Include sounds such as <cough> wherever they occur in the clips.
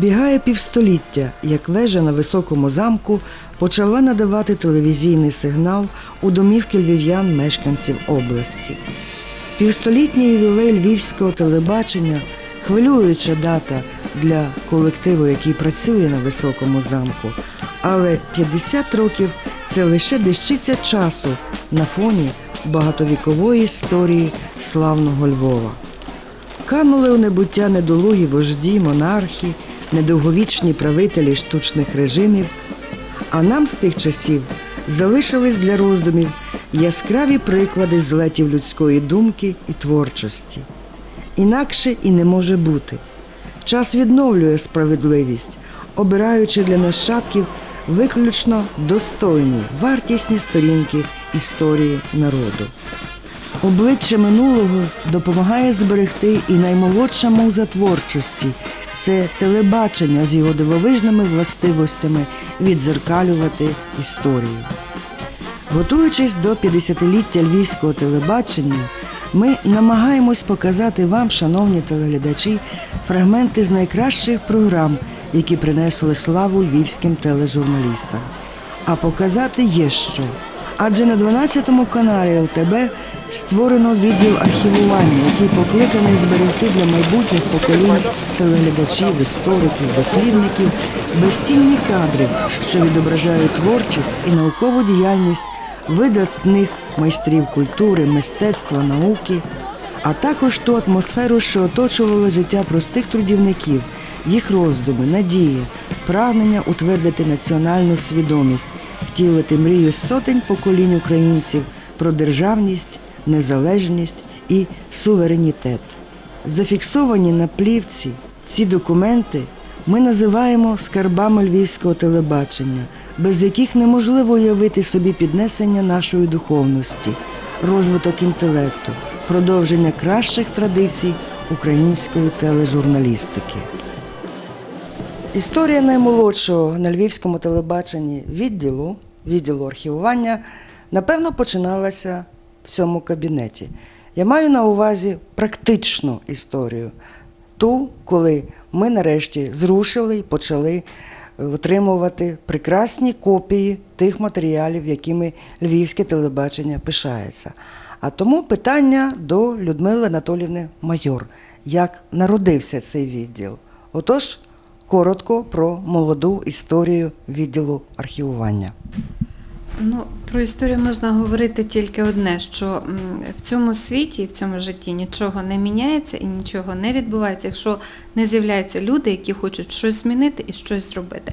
Збігає півстоліття, як вежа на високому замку почала надавати телевізійний сигнал у домівки львів'ян мешканців області. Півстолітній ювілей львівського телебачення хвилююча дата для колективу, який працює на високому замку. Але 50 років це лише дещиця часу на фоні багатовікової історії славного Львова. Канули у небуття недолугі вожді, монархи, недовговічні правителі штучних режимів, а нам з тих часів залишились для роздумів яскраві приклади злетів людської думки і творчості. Інакше і не може бути. Час відновлює справедливість, обираючи для нащадків виключно достойні, вартісні сторінки історії народу. Обличчя минулого допомагає зберегти і наймолодша муза творчості. Це телебачення з його дивовижними властивостями відзеркалювати історію. Готуючись до 50-ліття львівського телебачення, ми намагаємось показати вам, шановні телеглядачі, фрагменти з найкращих програм, які принесли славу львівським тележурналістам. А показати є що. Адже на 12-му каналі ЛТБ створено відділ архівування, який покликаний зберегти для майбутніх поколінь телеглядачів, істориків, дослідників безцінні кадри, що відображають творчість і наукову діяльність видатних майстрів культури, мистецтва, науки, а також ту атмосферу, що оточувала життя простих трудівників, їх роздуми, надії, прагнення утвердити національну свідомість, втілити мрію сотень поколінь українців про державність, незалежність і суверенітет. Зафіксовані на плівці ці документи ми називаємо скарбами львівського телебачення, без яких неможливо уявити собі піднесення нашої духовності, розвиток інтелекту, продовження кращих традицій української тележурналістики. Історія наймолодшого на львівському телебаченні відділу, відділу архівування, напевно, починалася в цьому кабінеті. Я маю на увазі практичну історію, ту, коли ми нарешті зрушили і почали е, отримувати прекрасні копії тих матеріалів, якими львівське телебачення пишається. А тому питання до Людмили Анатолівни Майор, як народився цей відділ. Отож, коротко про молоду історію відділу архівування. Ну, про історію можна говорити тільки одне: що в цьому світі, в цьому житті нічого не міняється і нічого не відбувається, якщо не з'являються люди, які хочуть щось змінити і щось зробити.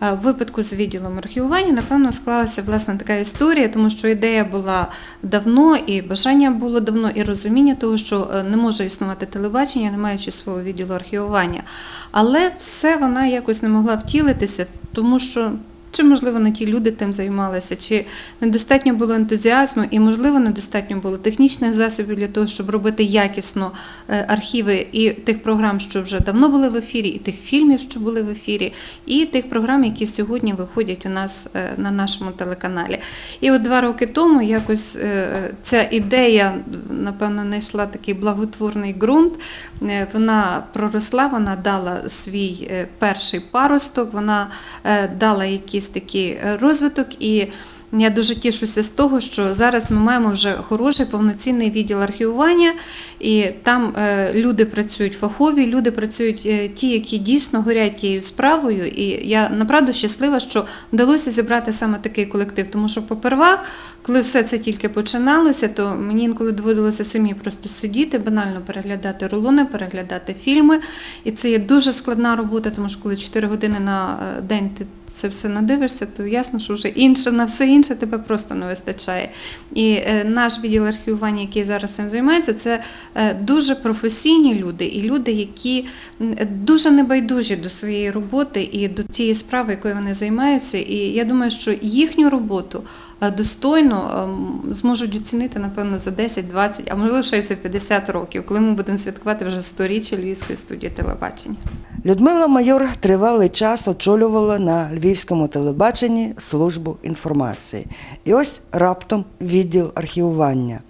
В випадку з відділом архівування, напевно, склалася власне така історія, тому що ідея була давно, і бажання було давно, і розуміння того, що е, не може існувати телебачення, не маючи свого відділу архівування. Але все вона якось не могла втілитися, тому що. Чи, можливо, не ті люди тим займалися, чи недостатньо було ентузіазму, і, можливо, недостатньо було технічних засобів для того, щоб робити якісно е, архіви і тих програм, що вже давно були в ефірі, і тих фільмів, що були в ефірі, і тих програм, які сьогодні виходять у нас е, на нашому телеканалі. І от два роки тому якось е, ця ідея, напевно, знайшла такий благотворний ґрунт. Вона проросла, вона дала свій перший паросток, вона дала якийсь такий е, розвиток. І я дуже тішуся з того, що зараз ми маємо вже хороший повноцінний відділ архівування, і там е, люди працюють фахові, люди працюють е, ті, які дійсно горять тією справою. І я направду щаслива, що вдалося зібрати саме такий колектив. Тому що попервах, коли все це тільки починалося, то мені інколи доводилося самі просто сидіти, банально переглядати рулони, переглядати фільми. І це є дуже складна робота, тому що коли 4 години на е, день ти це все надивишся, то ясно, що вже інше на все інше тебе просто не вистачає. І е, наш відділ архівування, який зараз цим займається, це е, дуже професійні люди і люди, які дуже небайдужі до своєї роботи і до тієї справи, якою вони займаються. І я думаю, що їхню роботу достойно ем, зможуть оцінити, напевно, за 10, 20, а можливо, ще й за 50 років, коли ми будемо святкувати вже 100-річчя Львівської студії телебачення. Людмила Майор тривалий час очолювала на львівському телебаченні службу інформації. І ось раптом відділ архівування.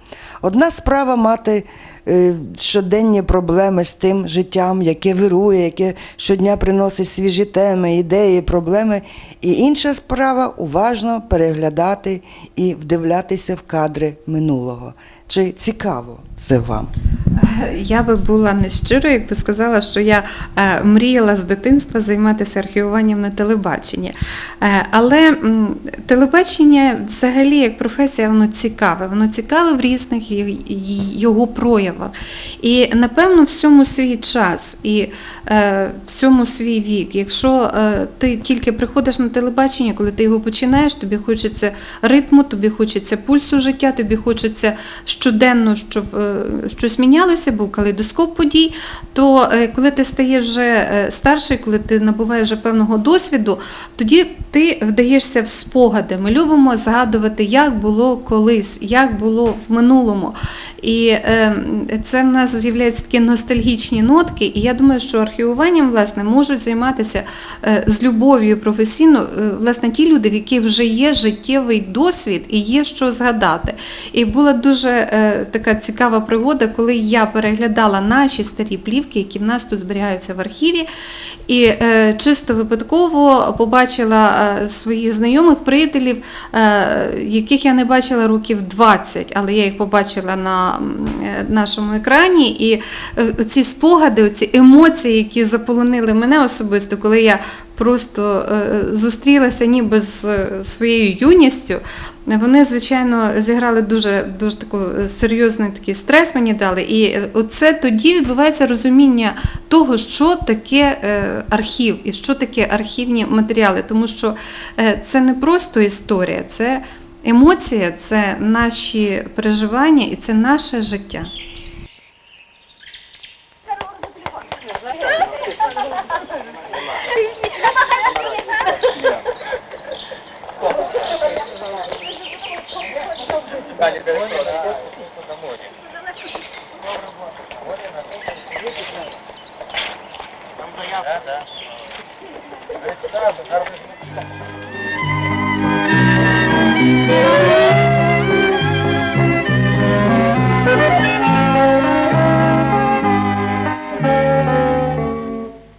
Одна справа мати е, щоденні проблеми з тим життям, яке вирує, яке щодня приносить свіжі теми, ідеї, проблеми. І інша справа уважно переглядати і вдивлятися в кадри минулого. Чи цікаво це вам? Я би була нещирою, якби сказала, що я е, мріяла з дитинства займатися архівуванням на телебаченні. Е, але телебачення взагалі як професія, воно цікаве. Воно цікаве в різних його проявах. І напевно всьому свій час і е, всьому свій вік. Якщо ти тільки приходиш на телебачення, коли ти його починаєш, тобі хочеться ритму, тобі хочеться пульсу життя, тобі хочеться щоденно, щоб щось мінялося, був калейдоскоп подій. То е, коли ти стаєш вже е, старший, коли ти набуваєш вже певного досвіду, тоді ти вдаєшся в спогади. Ми любимо згадувати, як було колись, як було в минулому. І е, це в нас з'являються такі ностальгічні нотки. І я думаю, що архівуванням власне можуть займатися з любов'ю професійно власне ті люди, в яких вже є життєвий досвід і є що згадати. І була дуже така цікава пригода, коли я переглядала наші старі плівки, які в нас тут зберігаються в архіві, і е, чисто випадково побачила е, своїх знайомих приятелів, е, яких я не бачила років 20, але я їх побачила на нашому екрані. І ці спогади, ці емоції, які заполонили мене особисто, коли я просто е, зустрілася ніби з е, своєю юністю. Вони, звичайно, зіграли дуже, дуже таку е, серйозний такий стрес мені дали. І е, оце тоді відбувається розуміння того, що таке е, архів і що таке архівні матеріали. Тому що е, це не просто історія, це емоція, це наші переживання і це наше життя.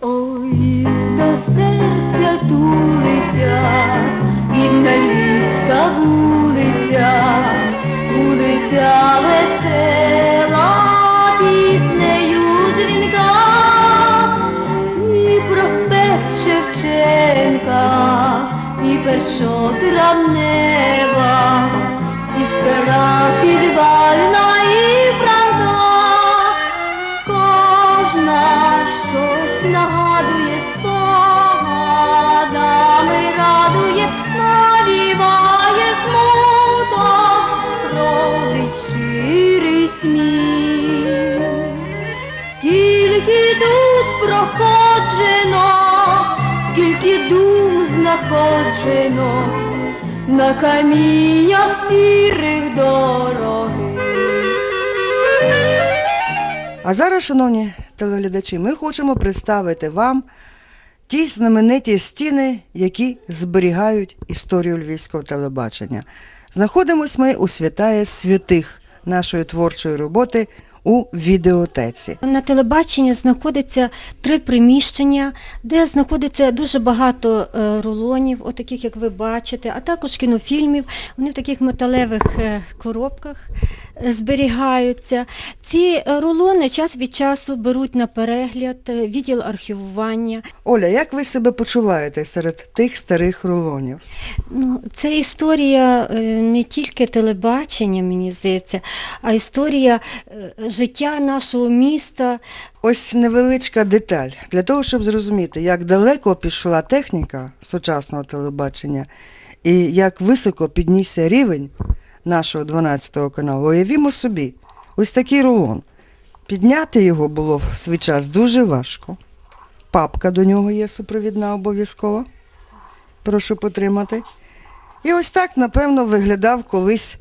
Ой, до серця тулиця, бідна львівська вулиця, вулиця весела, піснею дзвінка, і проспект Шевченка, і першотравнева, знаходжено на каміннях сірих дороги. А зараз, шановні телеглядачі, ми хочемо представити вам ті знамениті стіни, які зберігають історію львівського телебачення. Знаходимось ми у святає святих нашої творчої роботи у відеотеці. На телебаченні знаходиться три приміщення, де знаходиться дуже багато е, рулонів, отаких, як ви бачите, а також кінофільмів. Вони в таких металевих е, коробках е, зберігаються. Ці рулони час від часу беруть на перегляд відділ архівування. Оля, як ви себе почуваєте серед тих старих рулонів? Ну, це історія не тільки телебачення, мені здається, а історія е, життя нашого міста. Ось невеличка деталь для того, щоб зрозуміти, як далеко пішла техніка сучасного телебачення і як високо піднісся рівень нашого 12-го каналу. Уявімо собі, ось такий рулон. Підняти його було в свій час дуже важко. Папка до нього є супровідна обов'язково. Прошу потримати. І ось так, напевно, виглядав колись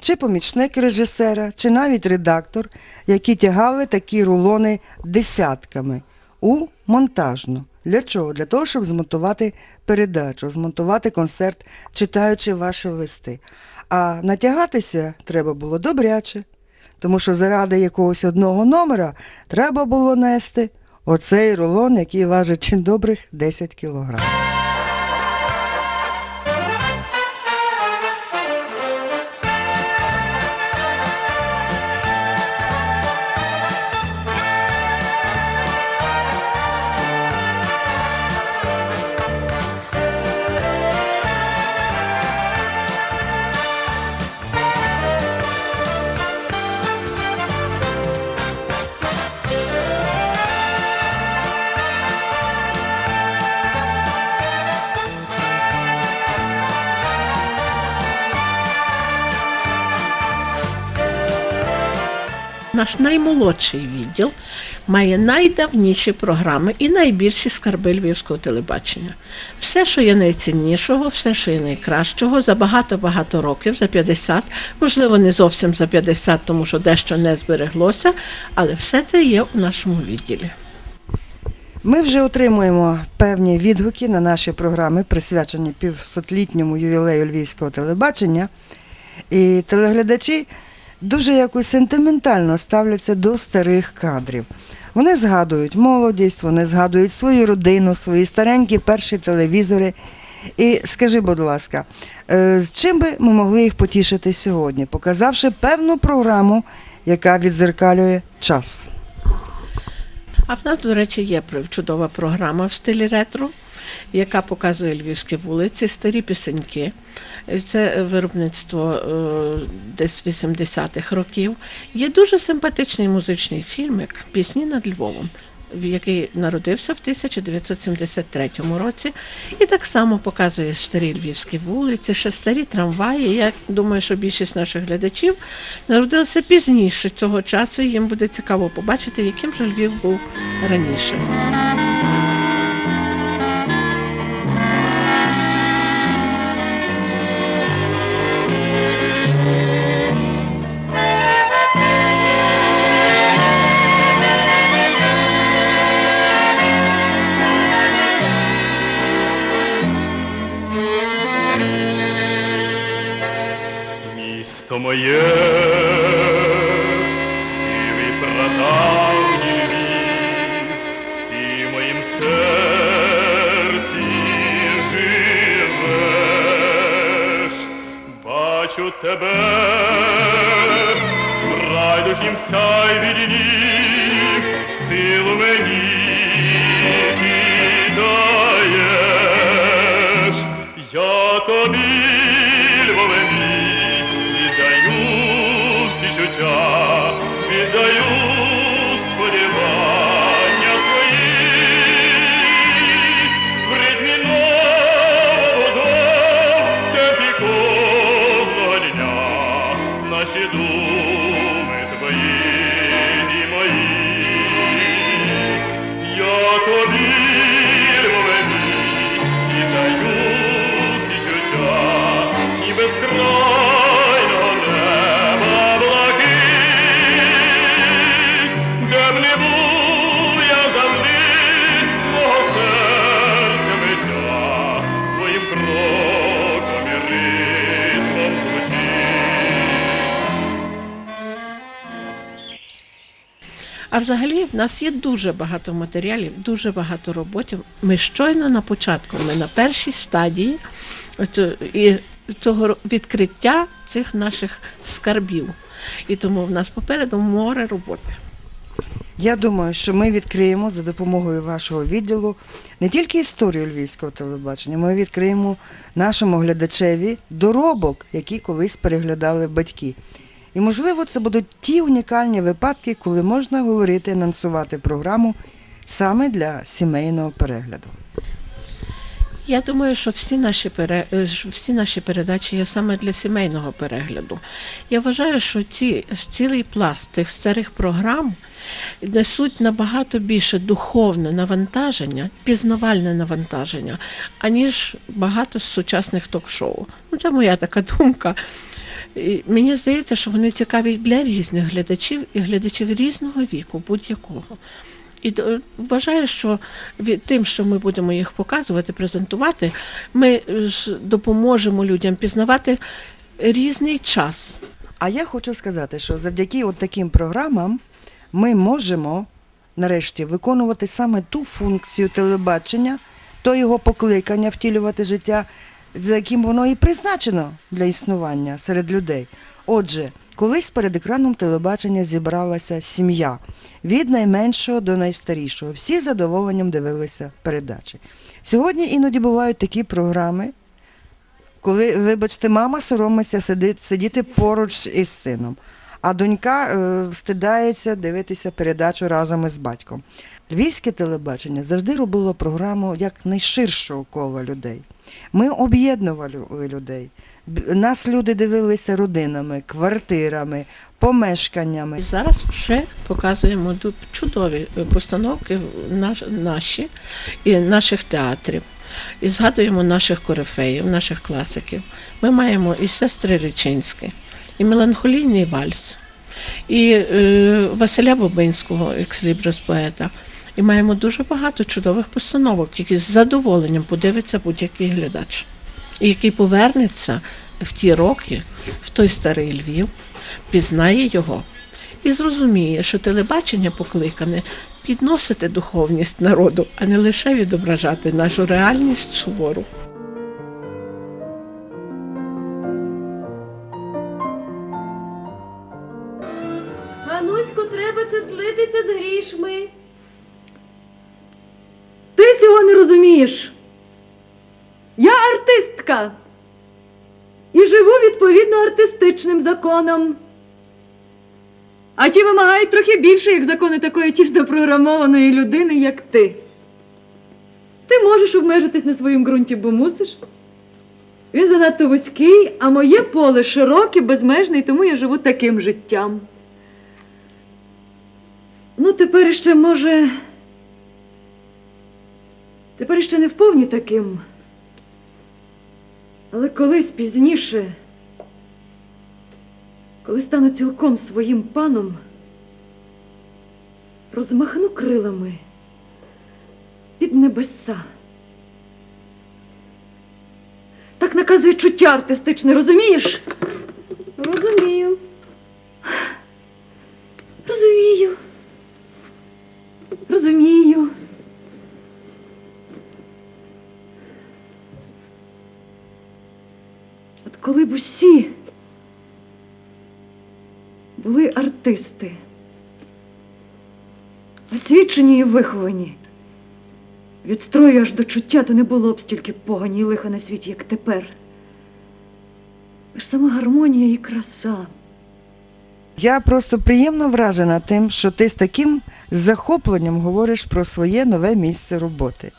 чи помічник режисера, чи навіть редактор, які тягали такі рулони десятками у монтажну. Для чого? Для того, щоб змонтувати передачу, змонтувати концерт, читаючи ваші листи. А натягатися треба було добряче. тому що заради якогось одного номера треба було нести оцей рулон, який важить <laughs> добрих 10 кілограм. Наш наймолодший відділ має найдавніші програми і найбільші скарби львівського телебачення. Все, що є найціннішого, все, що є найкращого, за багато-багато років, за 50, можливо, не зовсім за 50, тому що дещо не збереглося, але все це є у нашому відділі. Ми вже отримуємо певні відгуки на наші програми, присвячені півсотлітньому ювілею львівського телебачення. І телеглядачі дуже якось сентиментально ставляться до старих кадрів. Вони згадують молодість, вони згадують свою родину, свої старенькі перші телевізори. І скажи, будь ласка, е, з чим би ми могли їх потішити сьогодні, показавши певну програму, яка відзеркалює час? А в нас, до речі, є чудова програма в стилі ретро, яка показує львівські вулиці, старі пісеньки. Це виробництво е, десь 80-х років. Є дуже симпатичний музичний фільмик Пісні над Львовом. який народився в 1973 році, і так само показує старі львівські вулиці, ще старі трамваї. Я думаю, що більшість наших глядачів народилися пізніше цього часу, і їм буде цікаво побачити, яким же Львів був раніше. Місто моє, сивий прадавній ти в моїм серці живеш, бачу тебе, райдужнім сяй віднів, силу мені віддаю А взагалі в нас є дуже багато матеріалів, дуже багато роботів. Ми щойно на початку, ми на першій стадії і цього відкриття цих наших скарбів. І тому в нас попереду море роботи. Я думаю, що ми відкриємо за допомогою вашого відділу не тільки історію львівського телебачення, ми відкриємо нашому глядачеві доробок, який колись переглядали батьки. І, можливо, це будуть ті унікальні випадки, коли можна говорити, анонсувати програму саме для сімейного перегляду. Я думаю, що всі наші, пере... е, всі наші передачі є саме для сімейного перегляду. Я вважаю, що ці, цілий пласт тих старих програм несуть набагато більше духовне навантаження, пізнавальне навантаження, аніж багато з сучасних ток-шоу. Ну, це моя така думка. І мені здається, що вони цікаві для різних глядачів і глядачів різного віку, будь-якого. І вважаю, що від тим, що ми будемо їх показувати, презентувати, ми ж допоможемо людям пізнавати різний час, А я хочу сказати, що завдяки от таким програмам ми можемо нарешті виконувати саме ту функцію телебачення, то його покликання втілювати життя, за яким воно і призначено для існування серед людей. Отже, колись перед екраном телебачення зібралася сім'я від найменшого до найстарішого. Всі з задоволенням дивилися передачі. Сьогодні іноді бувають такі програми, коли, вибачте, мама соромиться сидить, сидіти поруч із сином, а донька е, стидається дивитися передачу разом із батьком. Львівське телебачення завжди робило програму як найширшого кола людей. Ми об'єднували людей. Нас люди дивилися родинами, квартирами, помешканнями. Зараз вже показуємо чудові е, постановки наші і наших театрів. І згадуємо наших корифеїв, наших класиків. Ми маємо і сестри Речинські, і меланхолійний вальс, і е, Василя Бобинського, екслібрис поета. І маємо дуже багато чудових постановок, які з задоволенням подивиться будь-який глядач, і який повернеться в ті роки, в той старий Львів, пізнає його і зрозуміє, що телебачення покликане підносити духовність народу, а не лише відображати нашу реальність сувору. Артистичним законам. А ті вимагають трохи більше, як закони такої чисто програмованої людини, як ти. Ти можеш обмежитись на своїм ґрунті, бо мусиш. Він занадто вузький, а моє поле широке, безмежне, і тому я живу таким життям. Ну, тепер іще може. Тепер іще не вповні таким. Але колись пізніше, коли стану цілком своїм паном, розмахну крилами під небеса. Так наказує чуття артистичне, розумієш? Розумію. Розумію. Розумію. От коли б усі були артисти, освічені і виховані, від строю аж до чуття, то не було б стільки погані і лиха на світі, як тепер. Лиш сама гармонія і краса. Я просто приємно вражена тим, що ти з таким захопленням говориш про своє нове місце роботи.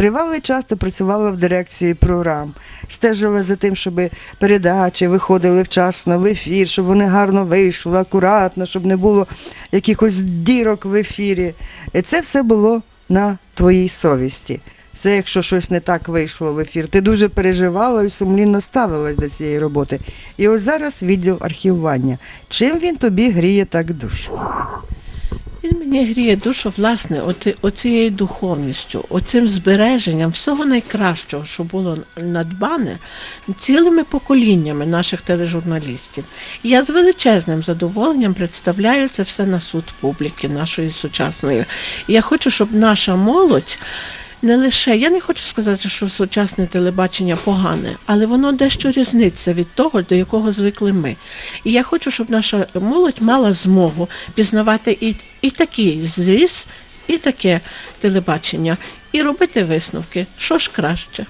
Тривалий час ти працювала в дирекції програм, стежила за тим, щоб передачі виходили вчасно в ефір, щоб вони гарно вийшли, акуратно, щоб не було якихось дірок в ефірі. І це все було на твоїй совісті. Це якщо щось не так вийшло в ефір. Ти дуже переживала і сумлінно ставилась до цієї роботи. І ось зараз відділ архівування. Чим він тобі гріє так душу? Він мені гріє душу, власне, оти- оцією духовністю, оцим збереженням всього найкращого, що було надбане цілими поколіннями наших тележурналістів. І я з величезним задоволенням представляю це все на суд публіки нашої сучасної. І я хочу, щоб наша молодь. Не лише, я не хочу сказати, що сучасне телебачення погане, але воно дещо різниться від того, до якого звикли ми. І я хочу, щоб наша молодь мала змогу пізнавати і, і такий зріз, і таке телебачення, і робити висновки, що ж краще.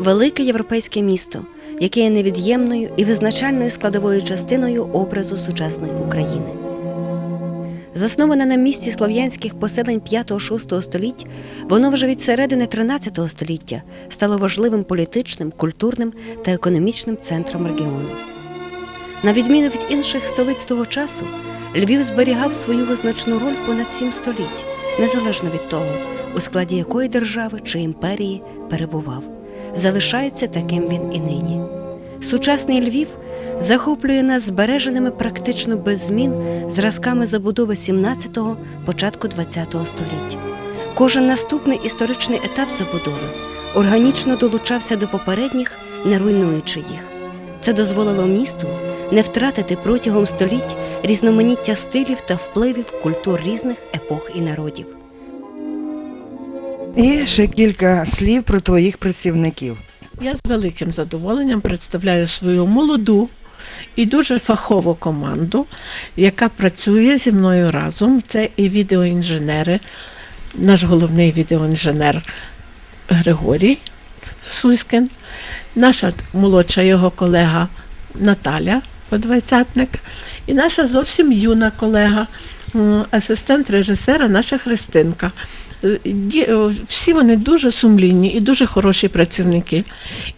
Велике європейське місто, яке є невід'ємною і визначальною складовою частиною образу сучасної України. Засноване на місці слов'янських поселень 5-6 століть, воно вже від середини 13 століття стало важливим політичним, культурним та економічним центром регіону. На відміну від інших столиць того часу, Львів зберігав свою визначну роль понад сім століть, незалежно від того, у складі якої держави чи імперії перебував. Залишається таким він і нині. Сучасний Львів захоплює нас збереженими практично без змін зразками забудови 17-го, початку 20-го століття. Кожен наступний історичний етап забудови органічно долучався до попередніх, не руйнуючи їх. Це дозволило місту не втратити протягом століть різноманіття стилів та впливів культур різних епох і народів. І ще кілька слів про твоїх працівників. Я з великим задоволенням представляю свою молоду і дуже фахову команду, яка працює зі мною разом. Це і відеоінженери, наш головний відеоінженер Григорій Суськин, наша молодша його колега Наталя Подвайцятник, і наша зовсім юна колега, асистент режисера, наша Христинка. Всі вони дуже сумлінні і дуже хороші працівники.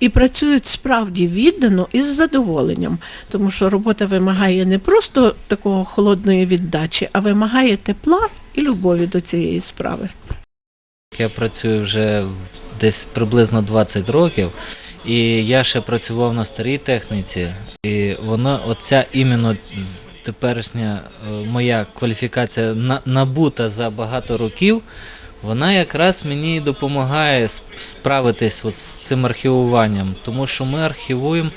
І працюють справді віддано і з задоволенням, тому що робота вимагає не просто такого холодної віддачі, а вимагає тепла і любові до цієї справи. Я працюю вже десь приблизно 20 років, і я ще працював на старій техніці, і воно, оця іменно теперішня е, моя кваліфікація на- набута за багато років, вона якраз мені допомагає справитись от з цим архівуванням, тому що ми архівуємо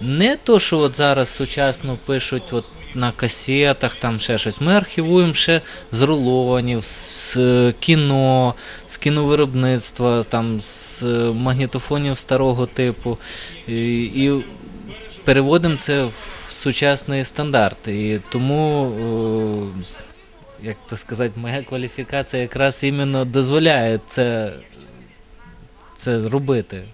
не то, що от зараз сучасно пишуть от на касетах, там ще щось. Ми архівуємо ще з рулонів, з е, кіно, з кіновиробництва, там, з е, магнітофонів старого типу. І, і переводимо це в сучасний стандарт. І тому, е, як то сказати, моя кваліфікація якраз іменно дозволяє це, це зробити.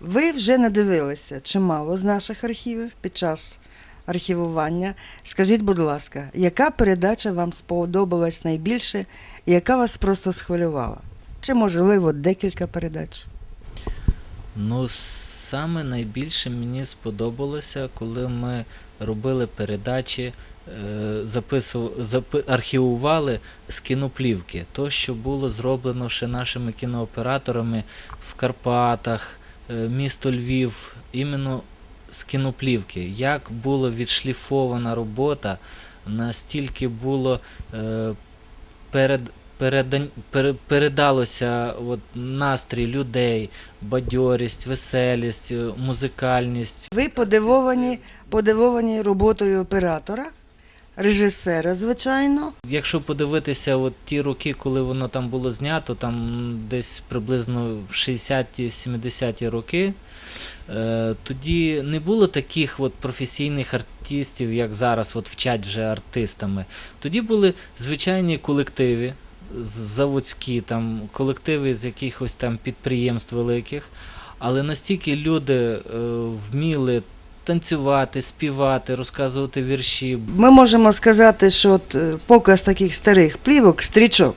Ви вже надивилися чимало з наших архівів під час архівування. Скажіть, будь ласка, яка передача вам сподобалась найбільше і яка вас просто схвилювала? Чи, можливо, декілька передач? Ну, саме найбільше мені сподобалося, коли ми робили передачі, запису, запи, архівували з кіноплівки. То, що було зроблено ще нашими кінооператорами в Карпатах, е, місто Львів, іменно з кіноплівки. Як була відшліфована робота, настільки було е, перед, передан, пере, передалося от, настрій людей, бадьорість, веселість, е, музикальність. Ви подивовані, подивовані роботою оператора, режисера, звичайно. Якщо подивитися от ті роки, коли воно там було знято, там десь приблизно в 60-70-ті роки, е, тоді не було таких от професійних артистів, як зараз от вчать вже артистами. Тоді були звичайні колективи, заводські там, колективи з якихось там підприємств великих, але настільки люди е, вміли танцювати, співати, розказувати вірші, Ми можемо сказати, що от е, показ таких старих плівок, стрічок,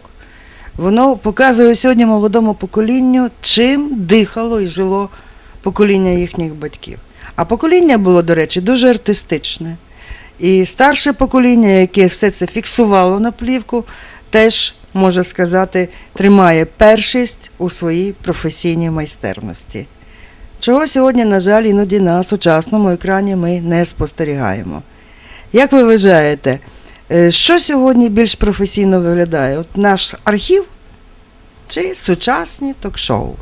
воно показує сьогодні молодому поколінню, чим дихало і жило покоління їхніх батьків. А покоління було, до речі, дуже артистичне. І старше покоління, яке все це фіксувало на плівку, теж, можна сказати, тримає першість у своїй професійній майстерності. Чого сьогодні, на жаль, іноді на сучасному екрані ми не спостерігаємо. Як ви вважаєте, е, що сьогодні більш професійно виглядає? От наш архів чи сучасні ток-шоу?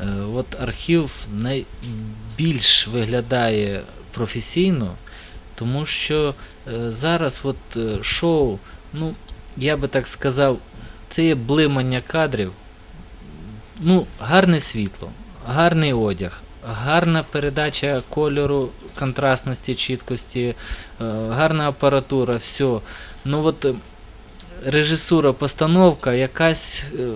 Е, От архів найбільш виглядає професійно, тому що е, зараз от шоу, ну, я би так сказав, це є блимання кадрів, ну, гарне світло, гарний одяг, гарна передача кольору, контрастності, чіткості, е, гарна апаратура, все. Ну от е, режисура, постановка, якась. е,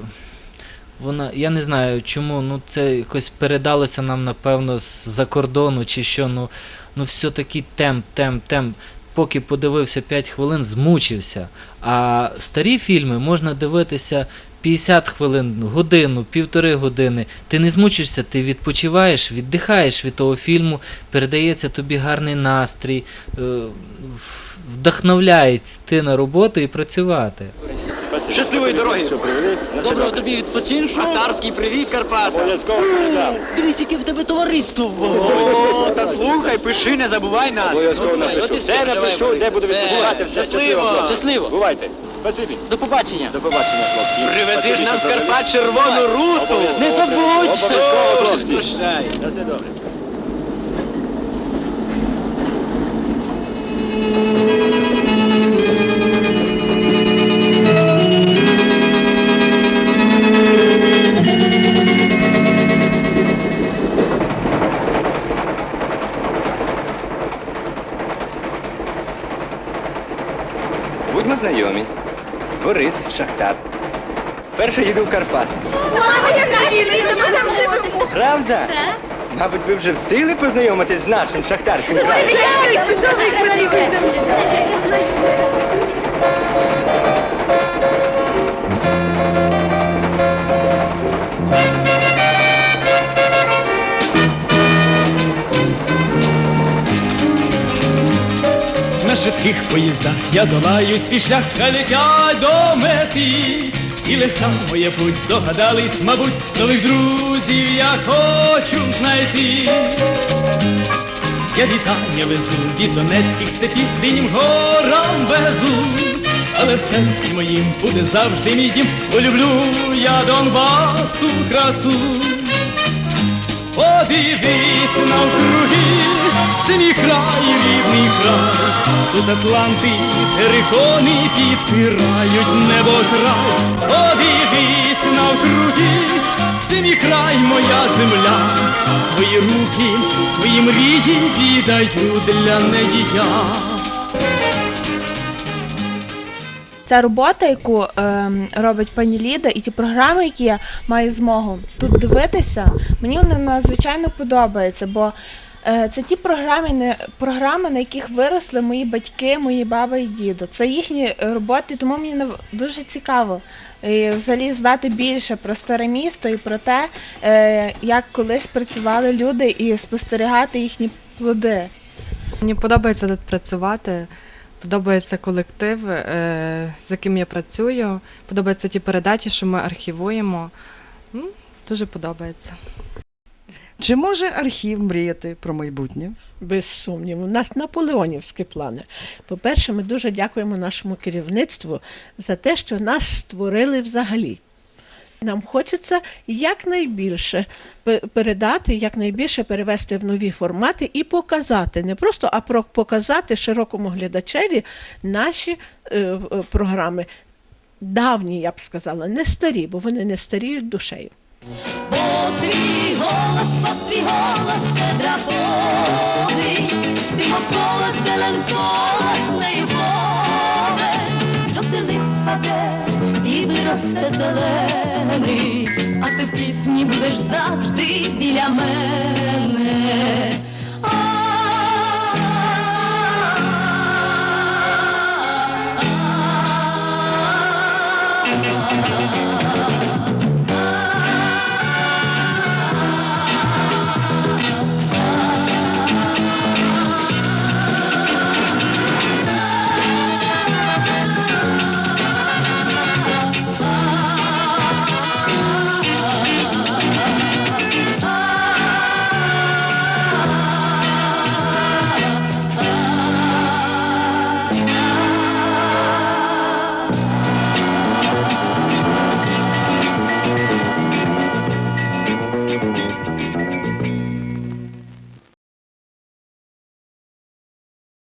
вона, я не знаю чому, ну це якось передалося нам, напевно, з-за кордону чи що. Ну, ну все-таки темп, темп, темп. Поки подивився 5 хвилин, змучився. А старі фільми можна дивитися 50 хвилин, годину, півтори години. Ти не змучишся, ти відпочиваєш, віддихаєш від того фільму, передається тобі гарний настрій. е, в- йти на роботу і працювати. Щасливої дороги! Доброго тобі відпочинку! Татарський привіт, Карпата! Дивись, яке в тебе товариство! О, та слухай, пиши, не забувай нас! Обов'язково От напишу. Де напишу, де буду все щасливо. Щасливо! Бувайте. Спасибі. До побачення! До побачення, хлопці. Привези ж нам з Карпат червону руту! Обов'язково. Не забудь! Обов'язково, хлопці. Прощай! На все добре. Шахтар. Перше їду в Карпат. Правда? Мабуть, ви вже встигли познайомитись з нашим шахтарським краєм? На швидких поїздах я долаю свій шлях, а летять до мети. І легка моя путь здогадались, мабуть, нових друзів я хочу знайти. Я вітання везу від донецьких степів синім горам везу, але в серці моїм буде завжди мій дім, бо люблю я Донбасу красу. Подивись навкруги, це мій край, рідний край, тут Атланти, терикони підпирають небо край. Подивись навкруги, це мій край, моя земля, свої руки, свої мрії віддаю для неї я. Ця робота, яку ем, робить пані Ліда, і ті програми, які я маю змогу тут дивитися, мені вони надзвичайно подобаються, бо е, це ті програми, програми, на яких виросли мої батьки, мої баба і дідо. Це їхні роботи, тому мені дуже цікаво е, взагалі знати більше про старе місто і про те, е, як колись працювали люди, і спостерігати їхні плоди. Мені подобається тут працювати, подобається колектив, е, з яким я працюю, подобаються ті передачі, що ми архівуємо. Ну, дуже подобається. Чи може архів мріяти про майбутнє? Без сумніву. У нас наполеонівські плани. По-перше, ми дуже дякуємо нашому керівництву за те, що нас створили взагалі. Нам хочеться якнайбільше передати, якнайбільше перевести в нові формати і показати, не просто, а показати широкому глядачеві наші е, е, програми. Давні, я б сказала, не старі, бо вони не старіють душею. Твій голос, бо твій голос щедра повний, ти мов колос зелен колосний поле, жовтий лист паде і виросте зелений, а ти в пісні будеш завжди біля мене.